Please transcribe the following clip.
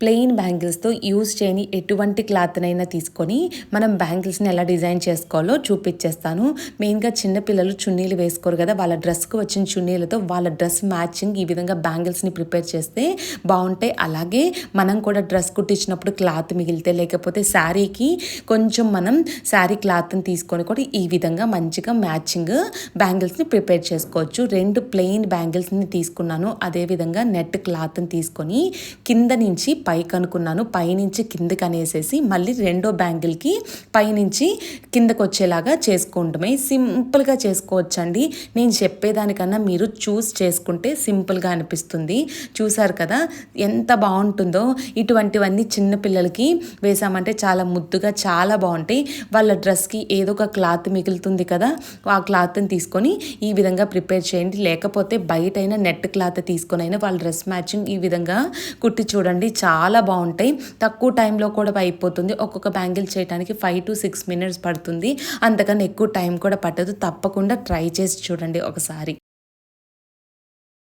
Plain బ్యాంగిల్స్తో use చేయని ఎటువంటి క్లాత్నైనా తీసుకొని మనం బ్యాంగిల్స్ని ఎలా డిజైన్ చేసుకోవాలో చూపించేస్తాను మెయిన్గా చిన్నపిల్లలు చున్నీలు వేసుకోరు కదా వాళ్ళ డ్రెస్కు వచ్చిన చున్నీలతో వాళ్ళ డ్రెస్ మ్యాచింగ్ ఈ విధంగా బ్యాంగిల్స్ని ప్రిపేర్ చేస్తే బాగుంటాయి. అలాగే మనం కూడా డ్రెస్ కుట్టించినప్పుడు క్లాత్ మిగిలితే లేకపోతే శారీకి కొంచెం మనం శారీ క్లాత్ని తీసుకొని కూడా ఈ విధంగా మంచిగా మ్యాచింగ్ బ్యాంగిల్స్ని ప్రిపేర్ చేసుకోవచ్చు. రెండు ప్లెయిన్ బ్యాంగిల్స్ని తీసుకున్నాను. అదేవిధంగా నెట్ క్లాత్ని తీసుకొని కింద నుంచి పైకి అనుకున్నాను పైనుంచి కిందకి అనేసేసి మళ్ళీ రెండో బ్యాంగిల్కి పైనుంచి కిందకు వచ్చేలాగా చేసుకుంటమే సింపుల్గా చేసుకోవచ్చండి. నేను చెప్పేదానికన్నా మీరు చూస్ చేసుకుంటే సింపుల్గా అనిపిస్తుంది. చూసారు కదా ఎంత బాగుంటుందో ఇటువంటివన్నీ చిన్నపిల్లలకి వేసామంటే చాలా ముద్దుగా చాలా బాగుంటాయి వాళ్ళ డ్రెస్కి ఏదో ఒక క్లాత్ మిగులుతుంది కదా ఆ క్లాత్ని తీసుకొని ఈ విధంగా ప్రిపేర్ చేయండి. లేకపోతే బయటైనా నెట్ క్లాత్ తీసుకొని అయినా వాళ్ళ డ్రెస్ మ్యాచింగ్ ఈ విధంగా కుట్టి చూడండి. చాలా చాలా బాగుంటాయి. తక్కువ టైంలో కూడా అయిపోతుంది. ఒక్కొక్క బ్యాంగిల్ చేయడానికి ఫైవ్ టు సిక్స్ మినిట్స్ పడుతుంది. అంతకన్నా ఎక్కువ టైం కూడా పట్టదు. తప్పకుండా ట్రై చేసి చూడండి ఒకసారి.